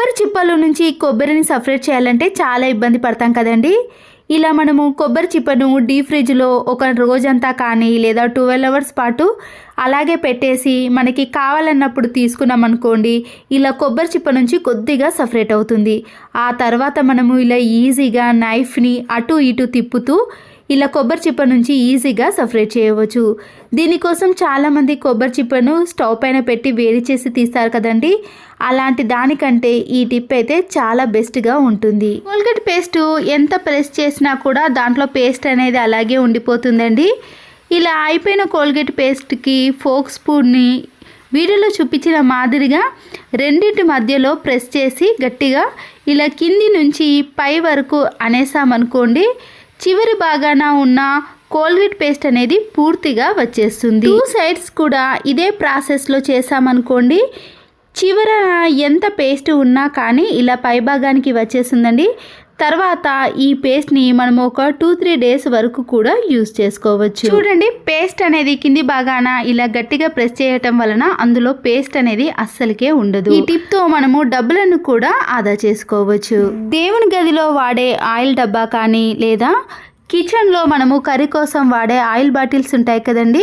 కొబ్బరి చిప్పలు నుంచి కొబ్బరిని సపరేట్ చేయాలంటే చాలా ఇబ్బంది పడతాం కదండి. ఇలా మనము కొబ్బరి చిప్పను డీప్ ఫ్రిడ్జ్లో ఒక రోజంతా కానీ లేదా ట్వెల్వ్ అవర్స్ పాటు అలాగే పెట్టేసి మనకి కావాలన్నప్పుడు తీసుకున్నాం అనుకోండి ఇలా కొబ్బరి చిప్ప నుంచి కొద్దిగా సపరేట్ అవుతుంది. ఆ తర్వాత మనము ఇలా ఈజీగా నైఫ్ని అటు ఇటు తిప్పుతూ ఇలా కొబ్బరి చిప్ప నుంచి ఈజీగా సపరేట్ చేయవచ్చు. దీనికోసం చాలామంది కొబ్బరి చిప్పను స్టవ్ పైన పెట్టి వేడి చేసి తీస్తారు కదండి. అలాంటి దానికంటే ఈ టిప్ అయితే చాలా బెస్ట్గా ఉంటుంది. కోల్గేట్ పేస్ట్ ఎంత ప్రెస్ చేసినా కూడా దాంట్లో పేస్ట్ అనేది అలాగే ఉండిపోతుందండి. ఇలా అయిపోయిన కోల్గేట్ పేస్ట్కి ఫోక్ స్పూన్ని వీడియోలో చూపించిన మాదిరిగా రెండింటి మధ్యలో ప్రెస్ చేసి గట్టిగా ఇలా కింది నుంచి పై వరకు అనేసామనుకోండి చివరి భాగాన ఉన్న కోల్గేట్ పేస్ట్ అనేది పూర్తిగా వచ్చేస్తుంది. టూ సైడ్స్ కూడా ఇదే ప్రాసెస్లో చేసామనుకోండి చివర ఎంత పేస్ట్ ఉన్నా కానీ ఇలా పై భాగానికి వచ్చేసిందండి తర్వాత ఈ పేస్ట్ని మనం ఒక టూ త్రీ డేస్ వరకు కూడా యూస్ చేసుకోవచ్చు. చూడండి పేస్ట్ అనేది కింది భాగాన ఇలా గట్టిగా ప్రెస్ చేయటం వలన అందులో పేస్ట్ అనేది అస్సలకే ఉండదు. ఈ టిప్తో మనము డబ్బులను కూడా ఆదా చేసుకోవచ్చు. దేవుని గదిలో వాడే ఆయిల్ డబ్బా కానీ లేదా కిచెన్లో మనము కర్రీ కోసం వాడే ఆయిల్ బాటిల్స్ ఉంటాయి కదండి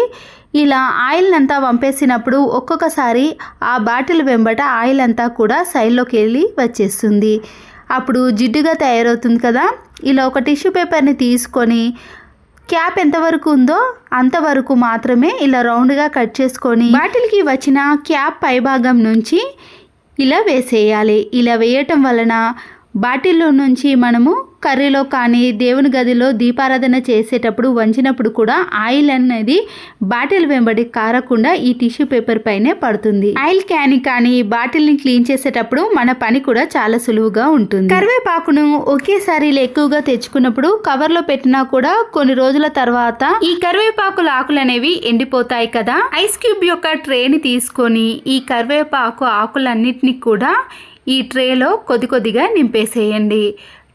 ఇలా ఆయిల్ అంతా వంపేసినప్పుడు ఒక్కొక్కసారి ఆ బాటిల్ వెంబట ఆయిల్ అంతా కూడా సైడ్లోకి వెళ్ళి వచ్చేస్తుంది. అప్పుడు జిడ్డుగా తయారవుతుంది కదా? ఇలా ఒక టిష్యూ పేపర్ని తీసుకొని క్యాప్ ఎంతవరకు ఉందో అంతవరకు మాత్రమే ఇలా రౌండ్గా కట్ చేసుకొని బాటిల్కి వచ్చిన క్యాప్ పైభాగం నుంచి ఇలా వేసేయాలి. ఇలా వేయటం వలన బాటిల్లో నుంచి మనము కర్రీలో కానీ దేవుని గదిలో దీపారాధన చేసేటప్పుడు వంచినప్పుడు కూడా ఆయిల్ అనేది బాటిల్ వెంబడి కారకుండా ఈ టిష్యూ పేపర్ పైనే పడుతుంది. ఆయిల్ క్యాన్ కానీ బాటిల్ని క్లీన్ చేసేటప్పుడు మన పని కూడా చాలా సులువుగా ఉంటుంది. కరివేపాకును ఒకేసారి ఇలా ఎక్కువగా తెచ్చుకున్నప్పుడు కవర్లో పెట్టినా కూడా కొన్ని రోజుల తర్వాత ఈ కరివేపాకుల ఆకులు అనేవి ఎండిపోతాయి కదా. ఐస్ క్యూబ్ యొక్క ట్రేని తీసుకొని ఈ కరివేపాకు ఆకులన్నిటినీ కూడా ఈ ట్రేలో కొద్ది కొద్దిగా నింపేసేయండి.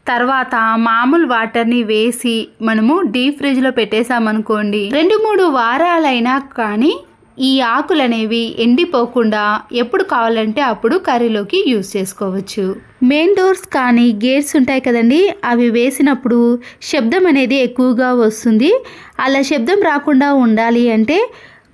తర్వాత మామూలు వాటర్ని వేసి మనము డీప్ ఫ్రిడ్జ్లో పెట్టేసామనుకోండి రెండు మూడు వారాలైనా కానీ ఈ ఆకులు అనేవి ఎండిపోకుండా ఎప్పుడు కావాలంటే అప్పుడు కర్రీలోకి యూస్ చేసుకోవచ్చు. మెయిన్ డోర్స్ కానీ గేట్స్ ఉంటాయి కదండి అవి వేసినప్పుడు శబ్దం అనేది ఎక్కువగా వస్తుంది. అలా శబ్దం రాకుండా ఉండాలి అంటే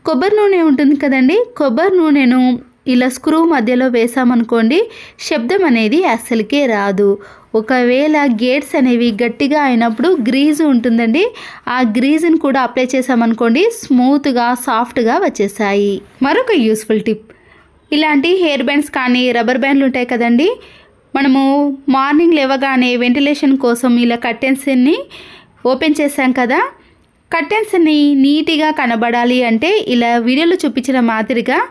కొబ్బరి నూనె ఉంటుంది కదండి కొబ్బరి నూనెను ఇలా స్క్రూ మధ్యలో వేసామనుకోండి శబ్దం అనేది అస్సలకే రాదు. ఒకవేళ గేట్స్ అనేవి గట్టిగా అయినప్పుడు గ్రీజు ఉంటుందండి. ఆ గ్రీజుని కూడా అప్లై చేసామనుకోండి స్మూత్గా సాఫ్ట్గా వచ్చేసాయి. మరొక యూస్ఫుల్ టిప్. ఇలాంటి హెయిర్ బ్యాండ్స్ కానీ రబ్బర్ బ్యాండ్లు ఉంటాయి కదండి. మనము మార్నింగ్ లేవగానే వెంటిలేషన్ కోసం ఇలా కర్టెన్స్ని ఓపెన్ చేశాం కదా. కర్టెన్స్ని నీట్గా కనబడాలి అంటే ఇలా వీడియోలో చూపించిన మాదిరిగా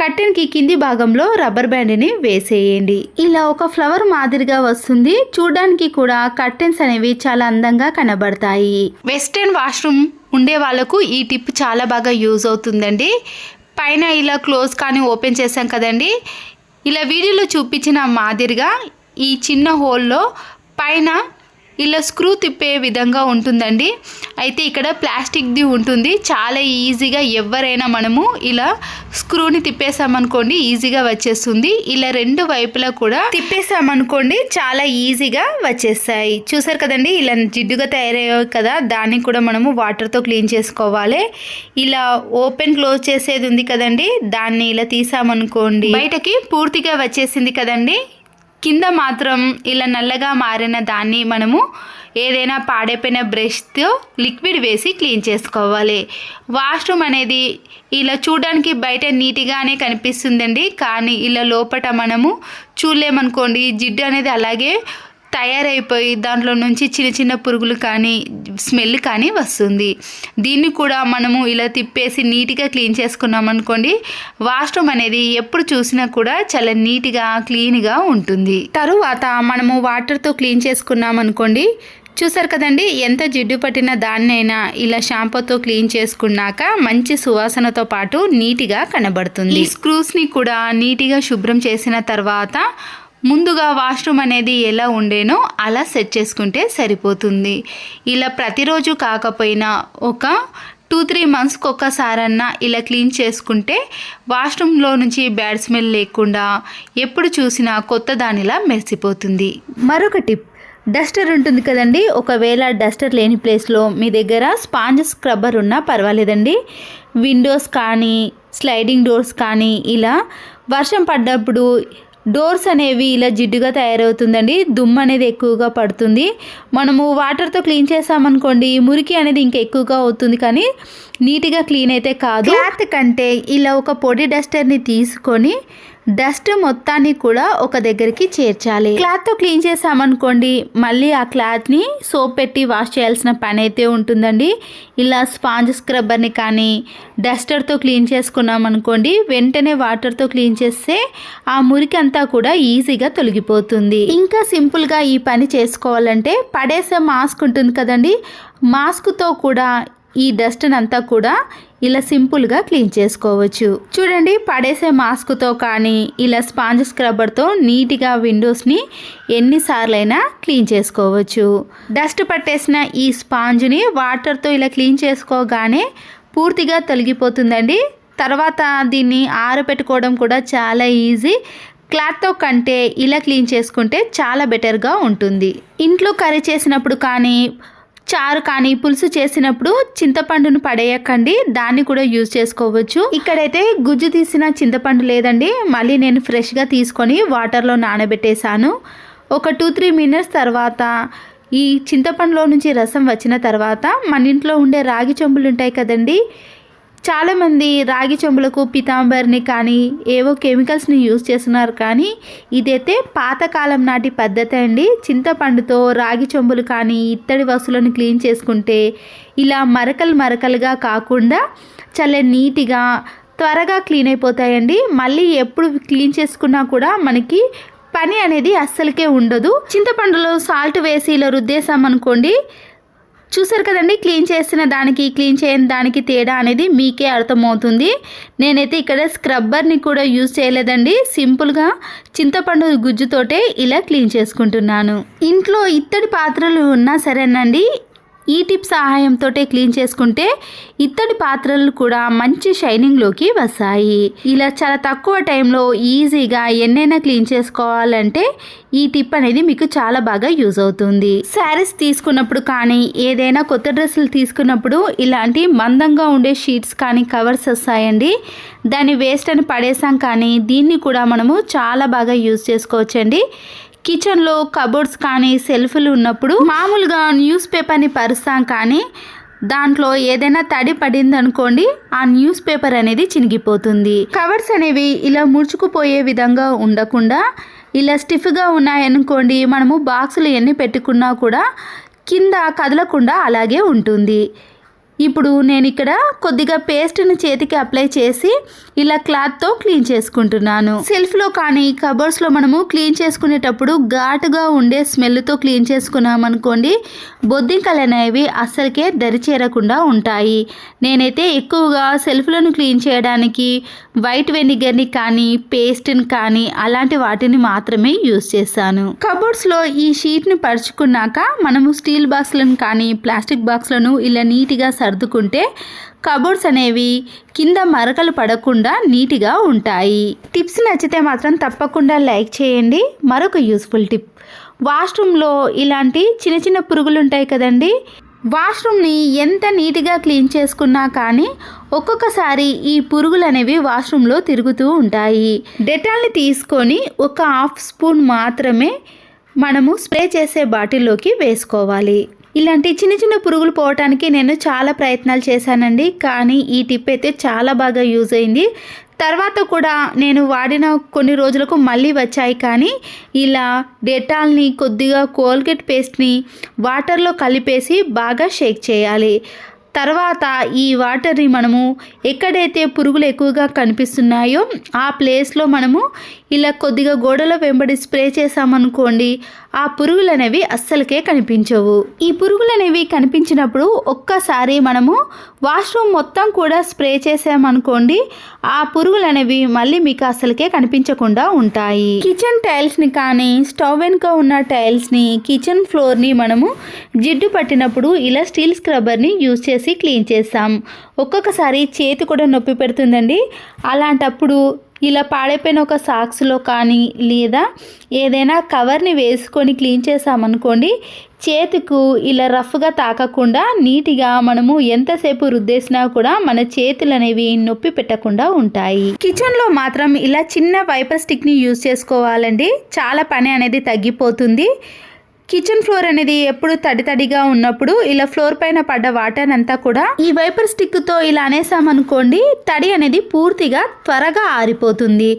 కట్టెన్కి కింది భాగంలో రబ్బర్ బ్యాండ్ని వేసేయండి. ఇలా ఒక ఫ్లవర్ మాదిరిగా వస్తుంది. చూడడానికి కూడా కర్టెన్స్ అనేవి చాలా అందంగా కనబడతాయి. వెస్టర్న్ వాష్రూమ్ ఉండే వాళ్ళకు ఈ టిప్ చాలా బాగా యూజ్ అవుతుందండి. పైన ఇలా క్లోజ్ కానీ ఓపెన్ చేసాం కదండి. ఇలా వీడియోలో చూపించిన మాదిరిగా ఈ చిన్న హోల్లో పైన ఇలా స్క్రూ తిప్పే విధంగా ఉంటుందండి. అయితే ఇక్కడ ప్లాస్టిక్ది ఉంటుంది. చాలా ఈజీగా ఎవరైనా మనము ఇలా స్క్రూని తిప్పేసామనుకోండి ఈజీగా వచ్చేస్తుంది. ఇలా రెండు వైపులా కూడా తిప్పేసామనుకోండి చాలా ఈజీగా వచ్చేస్తాయి. చూసారు కదండి? ఇలా జిడ్డుగా తయారయ్యాయి కదా. దాన్ని కూడా మనము వాటర్తో క్లీన్ చేసుకోవాలి. ఇలా ఓపెన్ క్లోజ్ చేసేది ఉంది కదండి? దాన్ని ఇలా తీసామనుకోండి. బయటకి పూర్తిగా వచ్చేసింది కదండి? కింద మాత్రం ఇలా నల్లగా మారిన దాన్ని మనము ఏదైనా పాడైపోయిన బ్రష్తో లిక్విడ్ వేసి క్లీన్ చేసుకోవాలి. వాష్రూమ్ అనేది ఇలా చూడడానికి బయట నీట్గానే కనిపిస్తుందండి. కానీ ఇలా లోపట మనము చూడలేమనుకోండి జిడ్డు అనేది అలాగే తయారైపోయి దాంట్లో నుంచి చిన్న చిన్న పురుగులు కానీ స్మెల్ కానీ వస్తుంది. దీన్ని కూడా మనము ఇలా తిప్పేసి నీట్గా క్లీన్ చేసుకున్నాం అనుకోండి వాష్రూమ్ అనేది ఎప్పుడు చూసినా కూడా చాలా నీట్గా క్లీన్గా ఉంటుంది. తరువాత మనము వాటర్తో క్లీన్ చేసుకున్నాం అనుకోండి చూసారు కదండి ఎంత జిడ్డు పట్టిన దాన్నైనా ఇలా షాంపూతో క్లీన్ చేసుకున్నాక మంచి సువాసనతో పాటు నీట్గా కనబడుతుంది. ఈ స్క్రూస్ని కూడా నీట్గా శుభ్రం చేసిన తర్వాత ముందుగా వాష్రూమ్ అనేది ఎలా ఉండేనో అలా సెట్ చేసుకుంటే సరిపోతుంది. ఇలా ప్రతిరోజు కాకపోయినా ఒక టూ త్రీ మంత్స్కి ఒక్కసారన్నా ఇలా క్లీన్ చేసుకుంటే వాష్రూమ్లో నుంచి బ్యాడ్ స్మెల్ లేకుండా ఎప్పుడు చూసినా కొత్త దానిలా మెరిసిపోతుంది. మరొక టిప్ డస్టర్ ఉంటుంది కదండి. ఒకవేళ డస్టర్ లేని ప్లేస్లో మీ దగ్గర స్పాంజ్ స్క్రబ్బర్ ఉన్నా పర్వాలేదండి. విండోస్ కానీ స్లైడింగ్ డోర్స్ కానీ ఇలా వర్షం పడ్డప్పుడు డోర్స్ అనేవి ఇలా జిడ్డుగా తయారవుతుందండి. దుమ్ము అనేది ఎక్కువగా పడుతుంది. మనము వాటర్తో క్లీన్ చేసామనుకోండి మురికి అనేది ఇంకా ఎక్కువగా అవుతుంది కానీ నీట్గా క్లీన్ అయితే కాదు. క్లాత్ కంటే ఇలా ఒక పొడి డస్టర్ని తీసుకొని డస్ట్ మొత్తాన్ని కూడా ఒక దగ్గరికి చేర్చాలి. క్లాత్తో క్లీన్ చేసామనుకోండి మళ్ళీ ఆ క్లాత్ని సోప్ పెట్టి వాష్ చేయాల్సిన పని అయితే ఉంటుందండి. ఇలా స్పాంజ్ స్క్రబ్బర్ని కానీ డస్టర్తో క్లీన్ చేసుకున్నాం అనుకోండి వెంటనే వాటర్తో క్లీన్ చేస్తే ఆ మురికి అంతా కూడా ఈజీగా తొలగిపోతుంది. ఇంకా సింపుల్గా ఈ పని చేసుకోవాలంటే పడేసే మాస్క్ ఉంటుంది కదండి. మాస్క్తో కూడా ఈ డస్ట్ అంతా కూడా ఇలా సింపుల్గా క్లీన్ చేసుకోవచ్చు. చూడండి పడేసే మాస్క్తో కానీ ఇలా స్పాంజ్ స్క్రబ్బర్తో నీట్గా విండోస్ని ఎన్నిసార్లైనా క్లీన్ చేసుకోవచ్చు. డస్ట్ పట్టేసిన ఈ స్పాంజ్ని వాటర్తో ఇలా క్లీన్ చేసుకోగానే పూర్తిగా తొలగిపోతుందండి. తర్వాత దీన్ని ఆరబెట్టుకోవడం కూడా చాలా ఈజీ. క్లాత్తో కంటే ఇలా క్లీన్ చేసుకుంటే చాలా బెటర్గా ఉంటుంది. ఇంట్లో కర్రీ చేసినప్పుడు కానీ చారు కానీ పులుసు చేసినప్పుడు చింతపండును పడేయకండి. దాన్ని కూడా యూజ్ చేసుకోవచ్చు. ఇక్కడైతే గుజ్జు తీసిన చింతపండు లేదండి. మళ్ళీ నేను ఫ్రెష్గా తీసుకొని వాటర్లో నానబెట్టేశాను. ఒక టూ త్రీ మినిట్స్ తర్వాత ఈ చింతపండులో నుంచి రసం వచ్చిన తర్వాత మన ఇంట్లో ఉండే రాగి చెంబులు ఉంటాయి కదండీ చాలామంది రాగి చెంబులకు పితాంబర్ని కానీ ఏవో కెమికల్స్ని యూజ్ చేస్తున్నారు కానీ ఇదైతే పాతకాలం నాటి పద్ధతి అండి. చింతపండుతో రాగి చెంబులు కానీ ఇత్తడి వస్తువులను క్లీన్ చేసుకుంటే ఇలా మరకలు మరకలుగా కాకుండా చాలా నీట్గా త్వరగా క్లీన్ అయిపోతాయండి. మళ్ళీ ఎప్పుడు క్లీన్ చేసుకున్నా కూడా మనకి పని అనేది అస్సలకే ఉండదు. చింతపండులో సాల్ట్ వేసి ఇలా రుద్దేశాం అనుకోండి చూసారు కదండి క్లీన్ చేసిన దానికి క్లీన్ చేయని దానికి తేడా అనేది మీకే అర్థమవుతుంది. నేనైతే ఇక్కడ స్క్రబ్బర్ని కూడా యూజ్ చేయలేదండి. సింపుల్గా చింతపండు గుజ్జుతోటే ఇలా క్లీన్ చేసుకుంటున్నాను. ఇంట్లో ఇత్తడి పాత్రలు ఉన్నా సరేనండి ఈ టిప్ సహాయంతో క్లీన్ చేసుకుంటే ఇత్తడి పాత్రలు కూడా మంచి షైనింగ్లోకి వస్తాయి. ఇలా చాలా తక్కువ టైంలో ఈజీగా ఎన్నైనా క్లీన్ చేసుకోవాలంటే ఈ టిప్ అనేది మీకు చాలా బాగా యూజ్ అవుతుంది. శారీస్ తీసుకున్నప్పుడు కానీ ఏదైనా కొత్త డ్రెస్సులు తీసుకున్నప్పుడు ఇలాంటి మందంగా ఉండే షీట్స్ కానీ కవర్స్ వస్తాయండి. దాన్ని వేస్ట్ అని పడేసాం కానీ దీన్ని కూడా మనము చాలా బాగా యూజ్ చేసుకోవచ్చండి. కిచెన్లో కబోర్డ్స్ కానీ సెల్ఫ్లు ఉన్నప్పుడు మామూలుగా న్యూస్ పేపర్ని పరుస్తాం కానీ దాంట్లో ఏదైనా తడి పడింది అనుకోండి ఆ న్యూస్ పేపర్ అనేది చినిగిపోతుంది. కవర్స్ అనేవి ఇలా ముడుచుకుపోయే విధంగా ఉండకుండా ఇలా స్టిఫ్గా ఉన్నాయనుకోండి మనము బాక్సులు ఎన్ని పెట్టుకున్నా కూడా కింద కదలకుండా అలాగే ఉంటుంది. ఇప్పుడు నేను ఇక్కడ కొద్దిగా పేస్ట్ని చేతికి అప్లై చేసి ఇలా క్లాత్తో క్లీన్ చేసుకుంటున్నాను. సెల్ఫ్లో కానీ కబోర్డ్స్లో మనము క్లీన్ చేసుకునేటప్పుడు ఘాటుగా ఉండే స్మెల్తో క్లీన్ చేసుకున్నామనుకోండి బొద్దింకలు అనేవి అస్సలకే దరి చేరకుండా ఉంటాయి. నేనైతే ఎక్కువగా సెల్ఫ్లను క్లీన్ చేయడానికి వైట్ వెనిగర్ని కానీ పేస్ట్ని కానీ అలాంటి వాటిని మాత్రమే యూస్ చేశాను కబోర్డ్స్లో ఈ షీట్ని పరుచుకున్నాక మనము స్టీల్ బాక్స్లను కానీ ప్లాస్టిక్ బాక్స్లను ఇలా నీట్గా సర్దుకుంటే కబోర్డ్స్ అనేవి కింద మరకలు పడకుండా నీట్గా ఉంటాయి. టిప్స్ నచ్చితే మాత్రం తప్పకుండా లైక్ చేయండి. మరొక యూస్ఫుల్ టిప్. వాష్రూమ్లో ఇలాంటి చిన్న చిన్న పురుగులు ఉంటాయి కదండి? వాష్రూమ్ని ఎంత నీట్గా క్లీన్ చేసుకున్నా కానీ ఒక్కొక్కసారి ఈ పురుగులు అనేవి వాష్రూమ్లో తిరుగుతూ ఉంటాయి. డెటాల్ని తీసుకొని ఒక హాఫ్ స్పూన్ మాత్రమే మనము స్ప్రే చేసే బాటిల్లోకి వేసుకోవాలి. ఇలాంటి చిన్న చిన్న పురుగులు పోవటానికి నేను చాలా ప్రయత్నాలు చేశానండి. కానీ ఈ టిప్ అయితే చాలా బాగా యూజ్ అయింది. తర్వాత కూడా నేను వాడిన కొన్ని రోజులకు మళ్ళీ వచ్చాయి. కానీ ఇలా డెటాల్ని కొద్దిగా కోల్గేట్ పేస్ట్ని వాటర్లో కలిపేసి బాగా షేక్ చేయాలి. తర్వాత ఈ వాటర్ని మనము ఎక్కడైతే పురుగులు ఎక్కువగా కనిపిస్తున్నాయో ఆ ప్లేస్లో మనము ఇలా కొద్దిగా గోడల వెంబడి స్ప్రే చేసామనుకోండి ఆ పురుగులు అనేవి అస్సలకే కనిపించవు. ఈ పురుగులు అనేవి కనిపించినప్పుడు ఒక్కసారి మనము వాష్రూమ్ మొత్తం కూడా స్ప్రే చేసామనుకోండి ఆ పురుగులు అనేవి మళ్ళీ మీకు అస్సలకే కనిపించకుండా ఉంటాయి. కిచెన్ టైల్స్ని కానీ స్టవ్ వెనుక ఉన్న టైల్స్ని కిచెన్ ఫ్లోర్ని మనము జిడ్డు పట్టినప్పుడు ఇలా స్టీల్ స్క్రబ్బర్ని యూజ్ చేసి క్లీన్ చేస్తాం. ఒక్కొక్కసారి చేతి కూడా నొప్పి పెడుతుందండి. అలాంటప్పుడు ఇలా పాడైపోయిన ఒక సాక్స్లో కానీ లేదా ఏదైనా కవర్ని వేసుకొని క్లీన్ చేసామనుకోండి చేతికు ఇలా రఫ్గా తాకకుండా నీట్గా మనము ఎంతసేపు రుద్దేసినా కూడా మన చేతులు అనేవి నొప్పి పెట్టకుండా ఉంటాయి. కిచెన్లో మాత్రం ఇలా చిన్న వైపర్ స్టిక్ని యూజ్ చేసుకోవాలండి. చాలా పని అనేది తగ్గిపోతుంది. కిచెన్ ఫ్లోర్ అనేది ఎప్పుడు తడి తడిగా ఉన్నప్పుడు ఇలా ఫ్లోర్ పైన పడ్డ వాటర్ అంతా కూడా ఈ వైపర్ స్టిక్తో ఇలా అనేసామనుకోండి తడి అనేది పూర్తిగా త్వరగా ఆరిపోతుంది.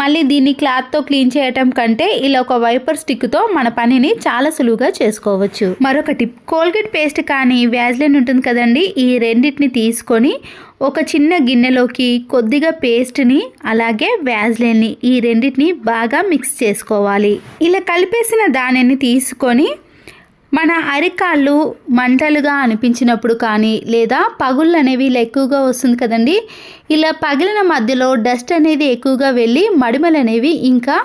మళ్ళీ దీన్ని క్లాత్తో క్లీన్ చేయటం కంటే ఇలా ఒక వైపర్ స్టిక్తో మన పనిని చాలా సులువుగా చేసుకోవచ్చు. మరొక టిప్ కోల్గేట్ పేస్ట్ కానీ వ్యాజ్లైన్ ఉంటుంది కదండి ఈ రెండింటిని తీసుకొని ఒక చిన్న గిన్నెలోకి కొద్దిగా పేస్ట్ని అలాగే వ్యాజ్లైన్ని ఈ రెండింటిని బాగా మిక్స్ చేసుకోవాలి. ఇలా కలిపేసిన దానిని తీసుకొని మన అరికాళ్ళు మంటలుగా అనిపించినప్పుడు కానీ లేదా పగుళ్ళు అనేవి ఇలా ఎక్కువగా వస్తుంది కదండి ఇలా పగిలిన మధ్యలో డస్ట్ అనేది ఎక్కువగా వెళ్ళి మడిమలు అనేవి ఇంకా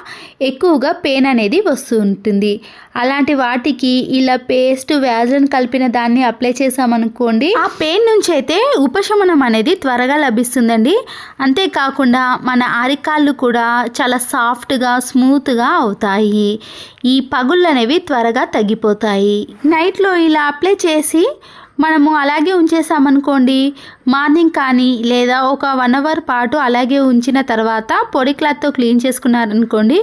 ఎక్కువగా పెయిన్ అనేది వస్తూ ఉంటుంది. అలాంటి వాటికి ఇలా పేస్ట్ వ్యాజన్ కలిపిన దాన్ని అప్లై చేసామనుకోండి ఆ పెయిన్ నుంచి అయితే ఉపశమనం అనేది త్వరగా లభిస్తుందండి. అంతేకాకుండా మన అరికాళ్ళు కూడా చాలా సాఫ్ట్గా స్మూత్గా అవుతాయి. ఈ పగుళ్ళు అనేవి త్వరగా తగ్గిపోతాయి. నైట్లో ఇలా అప్లై చేసి మనము అలాగే ఉంచేసామనుకోండి మార్నింగ్ కానీ లేదా ఒక వన్ అవర్ పాటు అలాగే ఉంచిన తర్వాత పొడి క్లాత్తో క్లీన్ చేసుకున్నారనుకోండి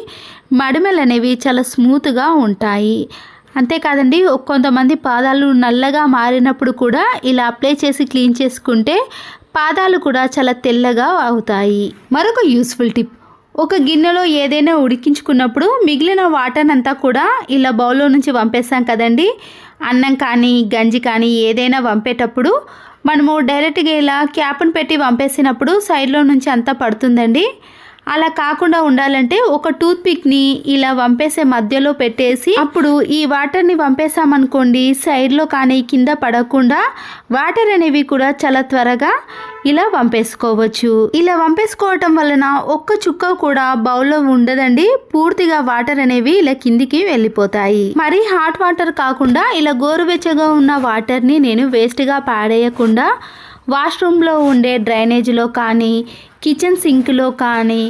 మడిమెలు అనేవి చాలా స్మూత్గా ఉంటాయి. అంతేకాదండి కొంతమంది పాదాలు నల్లగా మారినప్పుడు కూడా ఇలా అప్లై చేసి క్లీన్ చేసుకుంటే పాదాలు కూడా చాలా తెల్లగా అవుతాయి. మరొక యూస్ఫుల్ టిప్ ఒక గిన్నెలో ఏదైనా ఉడికించుకున్నప్పుడు మిగిలిన వాటర్ అంతా కూడా ఇలా బౌల్లో నుంచి పంపేస్తాం కదండి అన్నం కానీ గంజి కానీ ఏదైనా పంపేటప్పుడు మనము డైరెక్ట్గా ఇలా క్యాప్ను పెట్టి పంపేసినప్పుడు సైడ్లో నుంచి అంతా పడుతుందండి. అలా కాకుండా ఉండాలంటే ఒక టూత్ పిక్ని ఇలా వంపేసే మధ్యలో పెట్టేసి అప్పుడు ఈ వాటర్ని వంపేసామనుకోండి సైడ్లో కానీ కింద పడకుండా వాటర్ అనేవి కూడా చాలా త్వరగా ఇలా వంపేసుకోవచ్చు. ఇలా వంపేసుకోవటం వలన ఒక్క చుక్క కూడా బౌల్లో ఉండదండి పూర్తిగా వాటర్ అనేవి ఇలా కిందికి వెళ్ళిపోతాయి. మరి హాట్ వాటర్ కాకుండా ఇలా గోరువెచ్చగా ఉన్న వాటర్ని నేను వేస్ట్గా పాడేయకుండా వాష్రూమ్లో ఉండే డ్రైనేజీలో కానీ కిచెన్ సింక్లో కానీ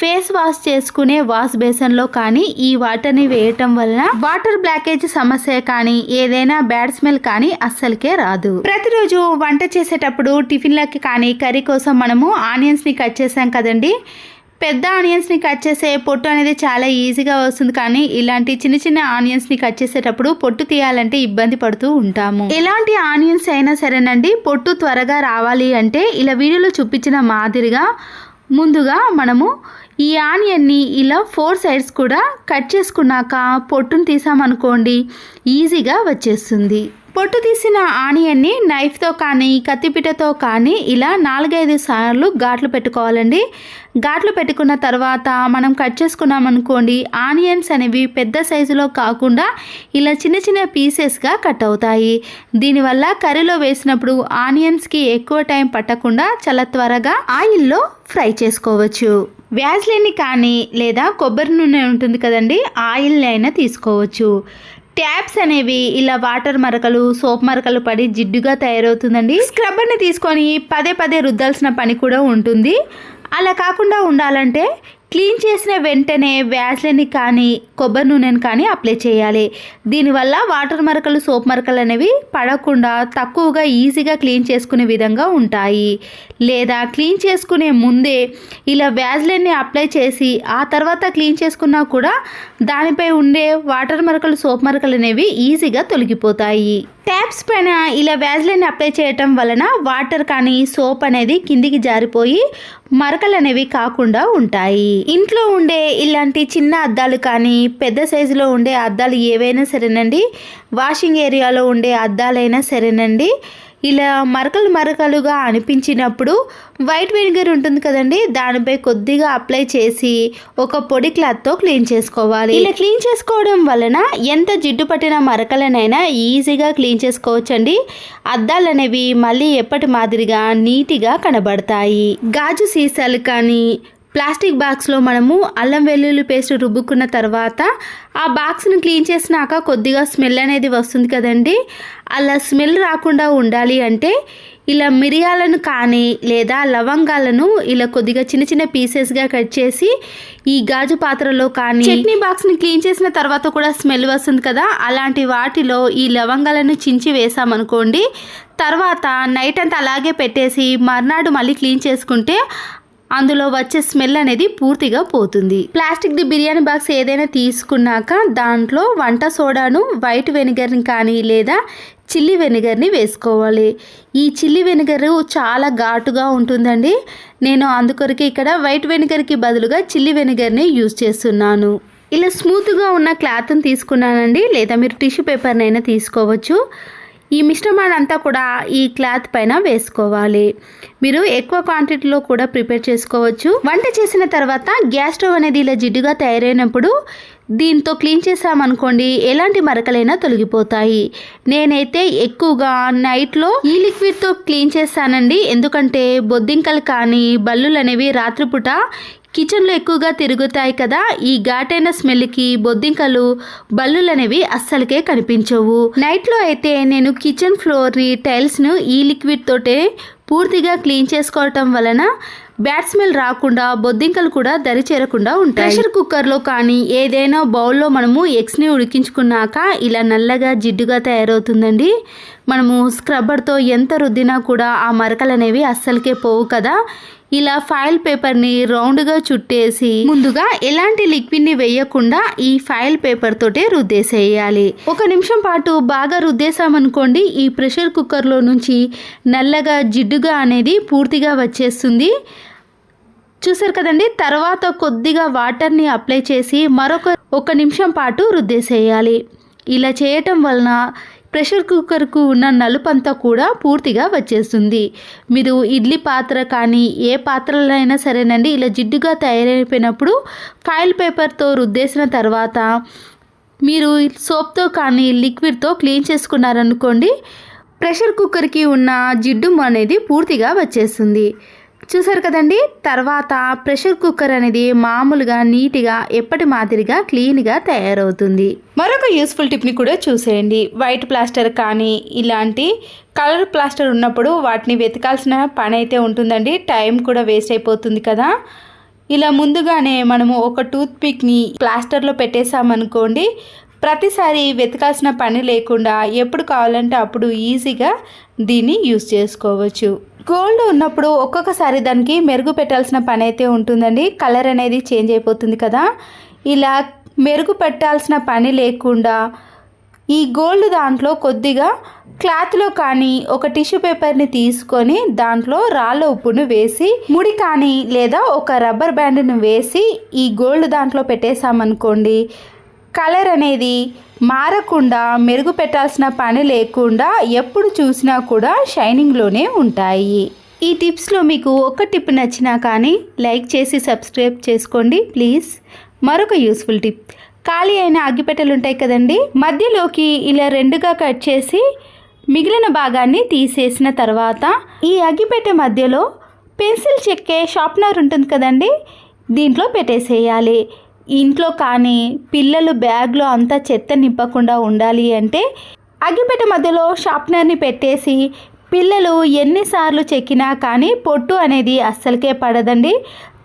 ఫేస్ వాష్ చేసుకునే వాష్ బేసన్లో కానీ ఈ వాటర్ని వేయటం వలన వాటర్ బ్లాకేజ్ సమస్య కానీ ఏదైనా బ్యాడ్ స్మెల్ కానీ అస్సలకే రాదు. ప్రతిరోజు వంట చేసేటప్పుడు టిఫిన్లకి కానీ కర్రీ కోసం మనము ఆనియన్స్ని కట్ చేసాం కదండి? పెద్ద ఆనియన్స్ని కట్ చేసే పొట్టు అనేది చాలా ఈజీగా వస్తుంది కానీ ఇలాంటి చిన్న చిన్న ఆనియన్స్ని కట్ చేసేటప్పుడు పొట్టు తీయాలంటే ఇబ్బంది పడుతూ ఉంటాము. ఎలాంటి ఆనియన్స్ అయినా సరేనండి పొట్టు త్వరగా రావాలి అంటే ఇలా వీడియోలో చూపించిన మాదిరిగా ముందుగా మనము ఈ ఆనియన్ని ఇలా ఫోర్ సైడ్స్ కూడా కట్ చేసుకున్నాక పొట్టును తీసామనుకోండి ఈజీగా వచ్చేస్తుంది. పొట్టు తీసిన ఆనియన్ని నైఫ్తో కానీ కత్తిపీటతో కానీ ఇలా నాలుగైదు సార్లు ఘాట్లు పెట్టుకోవాలండి. ఘాట్లు పెట్టుకున్న తర్వాత మనం కట్ చేసుకున్నాం అనుకోండి ఆనియన్స్ అనేవి పెద్ద సైజులో కాకుండా ఇలా చిన్న చిన్న పీసెస్గా కట్ అవుతాయి. దీనివల్ల కర్రీలో వేసినప్పుడు ఆనియన్స్కి ఎక్కువ టైం పట్టకుండా చాలా త్వరగా ఆయిల్లో ఫ్రై చేసుకోవచ్చు. వ్యాజ్లైన్ని కానీ లేదా కొబ్బరి నూనె ఉంటుంది కదండి ఆయిల్ని అయినా తీసుకోవచ్చు. ట్యాప్స్ అనేవి ఇలా వాటర్ మరకలు సోప్ మరకలు పడి జిడ్డుగా తయారవుతుందండి. స్క్రబ్బర్ని తీసుకొని పదే పదే రుద్దాల్సిన పని కూడా ఉంటుంది. అలా కాకుండా ఉండాలంటే క్లీన్ చేసిన వెంటనే వ్యాజ్లని కానీ కొబ్బరి నూనెని కానీ అప్లై చేయాలి. దీనివల్ల వాటర్ మరకలు సోప్ మరకలు అనేవి పడకుండా తక్కువగా ఈజీగా క్లీన్ చేసుకునే విధంగా ఉంటాయి. లేదా క్లీన్ చేసుకునే ముందే ఇలా వ్యాజ్లైన్ని అప్లై చేసి ఆ తర్వాత క్లీన్ చేసుకున్నా కూడా దానిపై ఉండే వాటర్ మరకలు సోప్ మరకలు అనేవి ఈజీగా తొలగిపోతాయి. ట్యాప్స్ పైన ఇలా వ్యాజ్లైన్ అప్లై చేయటం వలన వాటర్ కానీ సోప్ అనేది కిందికి జారిపోయి మరకలు అనేవి కాకుండా ఉంటాయి. ఇంట్లో ఉండే ఇలాంటి చిన్న అద్దాలు కానీ పెద్ద సైజులో ఉండే అద్దాలు ఏవైనా సరేనండి. వాషింగ్ ఏరియాలో ఉండే అద్దాలైనా సరేనండి. ఇలా మరకలు మరకలుగా అనిపించినప్పుడు వైట్ వెనిగర్ ఉంటుంది కదండి దానిపై కొద్దిగా అప్లై చేసి ఒక పొడి క్లాత్తో క్లీన్ చేసుకోవాలి. ఇలా క్లీన్ చేసుకోవడం వలన ఎంత జిడ్డు పట్టిన మరకలనైనా ఈజీగా క్లీన్ చేసుకోవచ్చండి. అద్దాలు అనేవి మళ్ళీ ఎప్పటి మాదిరిగా నీట్గా కనబడతాయి. గాజు సీసాలు కానీ ప్లాస్టిక్ బాక్స్లో మనము అల్లం వెల్లుల్లి పేస్ట్ రుబ్బుకున్న తర్వాత ఆ బాక్స్ని క్లీన్ చేసినాక కొద్దిగా స్మెల్ అనేది వస్తుంది కదండి. అలా స్మెల్ రాకుండా ఉండాలి అంటే ఇలా మిరియాలను కానీ లేదా లవంగాలను ఇలా కొద్దిగా చిన్న చిన్న పీసెస్గా కట్ చేసి ఈ గాజు పాత్రలో కానీ చట్నీ బాక్స్ని క్లీన్ చేసిన తర్వాత కూడా స్మెల్ వస్తుంది కదా అలాంటి వాటిలో ఈ లవంగాలను చించి వేసామనుకోండి తర్వాత నైట్ అంతా అలాగే పెట్టేసి మర్నాడు మళ్ళీ క్లీన్ చేసుకుంటే అందులో వచ్చే స్మెల్ అనేది పూర్తిగా పోతుంది. ప్లాస్టిక్ ది బిర్యానీ బాక్స్ ఏదైనా తీసుకున్నాక దాంట్లో వంట సోడాను వైట్ వెనిగర్ని కానీ లేదా చిల్లీ వెనిగర్ని వేసుకోవాలి. ఈ చిల్లీ వెనిగర్ చాలా ఘాటుగా ఉంటుందండి. నేను అందుకొరకు ఇక్కడ వైట్ వెనిగర్కి బదులుగా చిల్లీ వెనిగర్ని యూజ్ చేస్తున్నాను. ఇలా స్మూత్గా ఉన్న క్లాత్ని తీసుకున్నానండి. లేదా మీరు టిష్యూ పేపర్నైనా తీసుకోవచ్చు. ఈ మిశ్రమాన్ని అంతా కూడా ఈ క్లాత్ పైన వేసుకోవాలి. మీరు ఎక్కువ క్వాంటిటీలో కూడా ప్రిపేర్ చేసుకోవచ్చు. వంట చేసిన తర్వాత గ్యాస్ స్టవ్ అనేది ఇలా జిడ్డుగా తయారైనప్పుడు దీంతో క్లీన్ చేసామనుకోండి ఎలాంటి మరకలైనా తొలగిపోతాయి. నేనైతే ఎక్కువగా నైట్లో ఈ లిక్విడ్తో క్లీన్ చేస్తానండి ఎందుకంటే బొద్దింకలు కానీ బల్లులు అనేవి రాత్రిపూట కిచెన్లో ఎక్కువగా తిరుగుతాయి కదా ఈ ఘాటైన స్మెల్కి బొద్దింకలు బల్లులు అనేవి అస్సలకే కనిపించవు. నైట్లో అయితే నేను కిచెన్ ఫ్లోర్ని టైల్స్ను ఈ లిక్విడ్ తోటే పూర్తిగా క్లీన్ చేసుకోవటం వలన బ్యాడ్ స్మెల్ రాకుండా బొద్దింకలు కూడా దరి చేరకుండా ఉంటాయి. ప్రెషర్ కుక్కర్లో కానీ ఏదైనా బౌల్లో మనము ఎగ్స్ని ఉడికించుకున్నాక ఇలా నల్లగా జిడ్డుగా తయారవుతుందండి. మనము స్క్రబ్బర్తో ఎంత రుద్దినా కూడా ఆ మరకలు అనేవి అస్సలకే పోవు కదా. ఇలా ఫైల్ పేపర్ని రౌండ్గా చుట్టేసి ముందుగా ఎలాంటి లిక్విడ్ని వేయకుండా ఈ ఫైల్ పేపర్ తోటే రుద్దేసేయాలి. ఒక నిమిషం పాటు బాగా రుద్దేశామనుకోండి ఈ ప్రెషర్ కుక్కర్లో నుంచి నల్లగా జిడ్డుగా అనేది పూర్తిగా వచ్చేస్తుంది. చూసారు కదండి? తర్వాత కొద్దిగా వాటర్ని అప్లై చేసి మరొక ఒక నిమిషం పాటు రుద్దేసేయాలి. ఇలా చేయటం వలన ప్రెషర్ కుక్కర్కు ఉన్న నలుపంతా కూడా పూర్తిగా వచ్చేస్తుంది. మీరు ఇడ్లీ పాత్ర కానీ ఏ పాత్రలైనా సరేనండి ఇలా జిడ్డుగా తయారైపోయినప్పుడు ఫైల్ పేపర్తో రుద్దేసిన తర్వాత మీరు సోప్తో కానీ లిక్విడ్తో క్లీన్ చేసుకున్నారనుకోండి ప్రెషర్ కుక్కర్కి ఉన్న జిడ్డు అనేది పూర్తిగా వచ్చేస్తుంది. చూసారు కదండి? తర్వాత ప్రెషర్ కుక్కర్ అనేది మామూలుగా నీట్గా ఎప్పటి మాదిరిగా క్లీన్గా తయారవుతుంది. మరొక యూస్ఫుల్ టిప్ని కూడా చూసేయండి. వైట్ ప్లాస్టర్ కానీ ఇలాంటి కలర్ ప్లాస్టర్ ఉన్నప్పుడు వాటిని వెతకాల్సిన పని అయితే ఉంటుందండి. టైం కూడా వేస్ట్ అయిపోతుంది కదా. ఇలా ముందుగానే మనము ఒక టూత్ పిక్ని ప్లాస్టర్లో పెట్టేసామనుకోండి ప్రతిసారి వెతకాల్సిన పని లేకుండా ఎప్పుడు కావాలంటే అప్పుడు ఈజీగా దీన్ని యూస్ చేసుకోవచ్చు. గోల్డ్ ఉన్నప్పుడు ఒక్కొక్కసారి దానికి మెరుగు పెట్టాల్సిన పని అయితే ఉంటుందండి. కలర్ అనేది చేంజ్ అయిపోతుంది కదా. ఇలా మెరుగు పెట్టాల్సిన పని లేకుండా ఈ గోల్డ్ దాంట్లో కొద్దిగా క్లాత్లో కానీ ఒక టిష్యూ పేపర్ని తీసుకొని దాంట్లో రాళ్ళ ఉప్పును వేసి ముడి కానీ లేదా ఒక రబ్బర్ బ్యాండ్ను వేసి ఈ గోల్డ్ దాంట్లో పెట్టేసామనుకోండి కలర్ అనేది మారకుండా మెరుగు పెట్టాల్సిన పని లేకుండా ఎప్పుడు చూసినా కూడా షైనింగ్లోనే ఉంటాయి. ఈ టిప్స్లో మీకు ఒక టిప్ నచ్చినా కానీ లైక్ చేసి సబ్స్క్రైబ్ చేసుకోండి ప్లీజ్. మరొక యూస్ఫుల్ టిప్. ఖాళీ అయిన అగ్గిపెట్టెలు ఉంటాయి కదండి? మధ్యలోకి ఇలా రెండుగా కట్ చేసి మిగిలిన భాగాన్ని తీసేసిన తర్వాత ఈ అగ్గిపెట్టె మధ్యలో పెన్సిల్ చెక్కే షార్ప్నర్ ఉంటుంది కదండి? దీంట్లో పెట్టేసేయాలి. ఇంట్లో కానీ పిల్లలు బ్యాగ్లో అంతా చెత్త నింపకుండా ఉండాలి అంటే అగ్గిపెట్ట మధ్యలో షార్ప్నర్ని పెట్టేసి పిల్లలు ఎన్నిసార్లు చెక్కినా కానీ పొట్టు అనేది అస్సలకే పడదండి.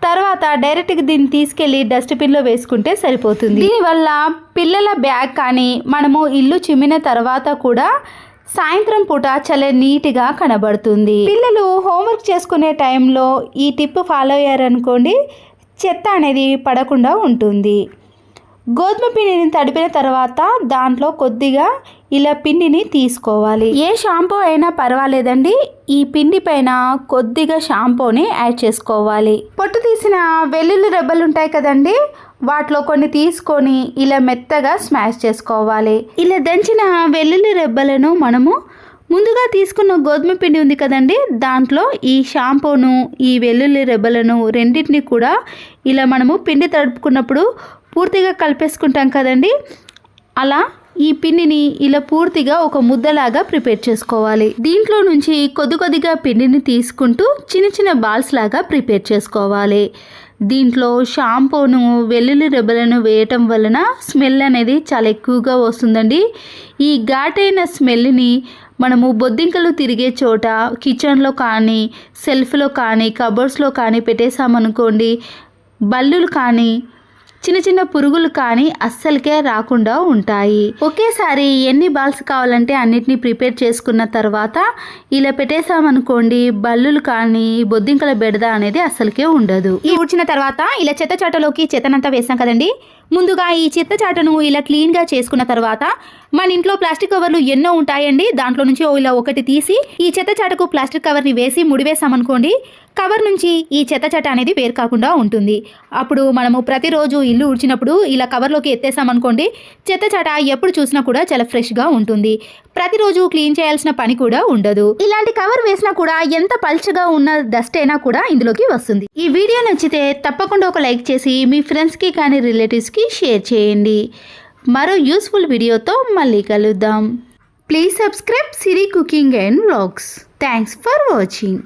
తర్వాత డైరెక్ట్గా దీన్ని తీసుకెళ్ళి డస్ట్బిన్లో వేసుకుంటే సరిపోతుంది. దీనివల్ల పిల్లల బ్యాగ్ కానీ మనము ఇల్లు చిమ్మిన తర్వాత కూడా సాయంత్రం పూట చాలా నీట్గా కనబడుతుంది. పిల్లలు హోంవర్క్ చేసుకునే టైంలో ఈ టిప్ ఫాలో అయ్యారనుకోండి చెత్త అనేది పడకుండా ఉంటుంది. గోధుమ పిండిని తడిపిన తర్వాత దాంట్లో కొద్దిగా ఇలా పిండిని తీసుకోవాలి. ఏ షాంపూ అయినా పర్వాలేదండి. ఈ పిండి పైన కొద్దిగా షాంపూని యాడ్ చేసుకోవాలి. పొట్టు తీసిన వెల్లుల్లి రెబ్బలు ఉంటాయి కదండి వాటిలో కొన్ని తీసుకొని ఇలా మెత్తగా స్మాష్ చేసుకోవాలి. ఇలా దంచిన వెల్లుల్లి రెబ్బలను మనము ముందుగా తీసుకున్న గోధుమ పిండి ఉంది కదండి. దాంట్లో ఈ షాంపూను ఈ వెల్లుల్లి రెబ్బలను రెండింటిని కూడా ఇలా మనము పిండి తడుపుకున్నప్పుడు పూర్తిగా కలిపేసుకుంటాం కదండి. అలా ఈ పిండిని ఇలా పూర్తిగా ఒక ముద్దలాగా ప్రిపేర్ చేసుకోవాలి. దీంట్లో నుంచి కొద్ది కొద్దిగా పిండిని తీసుకుంటూ చిన్న చిన్న బాల్స్ లాగా ప్రిపేర్ చేసుకోవాలి. దీంట్లో షాంపూను వెల్లుల్లి రెబ్బలను వేయటం వలన స్మెల్ అనేది చాలా ఎక్కువగా వస్తుందండి. ఈ ఘాటైన స్మెల్ని మనము బొద్దింకలు తిరిగే చోట కిచెన్లో కానీ సెల్ఫ్లో కానీ కబోర్డ్స్లో కానీ పెట్టేసామనుకోండి బల్లులు కానీ చిన్న చిన్న పురుగులు కానీ అస్సలకే రాకుండా ఉంటాయి. ఒకేసారి ఎన్ని బాల్స్ కావాలంటే అన్నిటిని ప్రిపేర్ చేసుకున్న తర్వాత ఇలా పెట్టేసామనుకోండి బల్లులు కానీ బొద్దింకల బెడద అనేది అస్సలకే ఉండదు. ఈ ఊడ్చిన తర్వాత ఇలా చెత్త చాటలోకి చెత్తనంతా వేసాం కదండి. ముందుగా ఈ చెత్త చాటను ఇలా క్లీన్గా చేసుకున్న తర్వాత మన ఇంట్లో ప్లాస్టిక్ కవర్లు ఎన్నో ఉంటాయండి. దాంట్లో నుంచి ఇలా ఒకటి తీసి ఈ చెత్త చాటకు ప్లాస్టిక్ కవర్ని వేసి ముడివేసామనుకోండి కవర్ నుంచి ఈ చెత్త అనేది వేరు కాకుండా ఉంటుంది. అప్పుడు మనము ప్రతిరోజు ఇల్లు ఉడిచినప్పుడు ఇలా కవర్లోకి ఎత్తేసామనుకోండి చెత్త ఎప్పుడు చూసినా కూడా చాలా ఫ్రెష్గా ఉంటుంది. ప్రతిరోజు క్లీన్ చేయాల్సిన పని కూడా ఉండదు. ఇలాంటి కవర్ వేసినా కూడా ఎంత పల్చగా ఉన్న డస్ట్ అయినా కూడా ఇందులోకి వస్తుంది. ఈ వీడియో నచ్చితే తప్పకుండా ఒక లైక్ చేసి మీ ఫ్రెండ్స్కి కానీ రిలేటివ్స్కి షేర్ చేయండి. మరో యూస్ఫుల్ వీడియోతో మళ్ళీ కలుద్దాం. Please subscribe Siri cooking and vlogs. Thanks for watching.